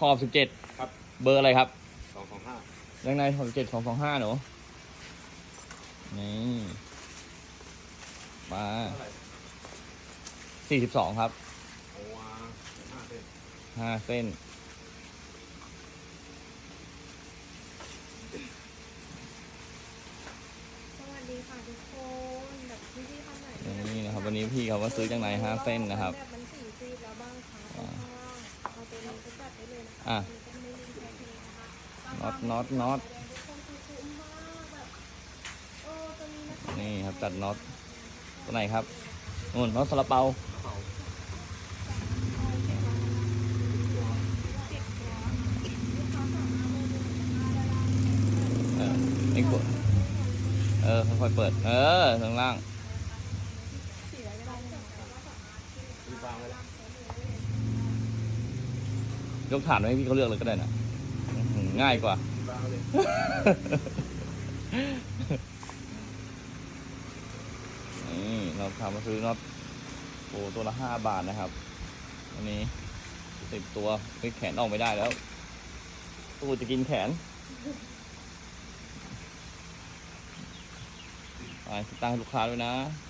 ขอบสิบเจ็ดครับ เบอร์อะไรครับสองสองห้ายังไงขอบสิบเจ็ดสองสองห้าหนูนี่มาเท่าไหร่สี่สิบสองครับโอ้ว้าห้าเส้นห้าเส้น สวัสดีค่ะทุกคนแบบพี่พี่ๆท่านไหนนี่นะครับวันนี้พี่เขามาซื้อจากไหนห้าเส้นนะครับ แบบมั อะน็อตน็อตน็อตนี่ครับจัดน็อตตัวไหนครับนู่นน็อตซาลาเปาเออไม่กดเออค่อยๆเปิด เออข้างล่างสี่ร้อยก็ได้เลยนะคะมีฟางไว้แล้ว ยกฐานไว้ให้พี่เขาเลือกเลยก็ได้นะอื้อหือง่ายกว่ามีฟางไว้เลยนี่เราทำมาซื้อน็อตโอ้ตัวละห้าบาทนะครับอันนี้สิบตัวไม่แขนออกไม่ได้แล้วตู้จะกินแขนไปติดตั้งให้ลูกค้าด้วยนะค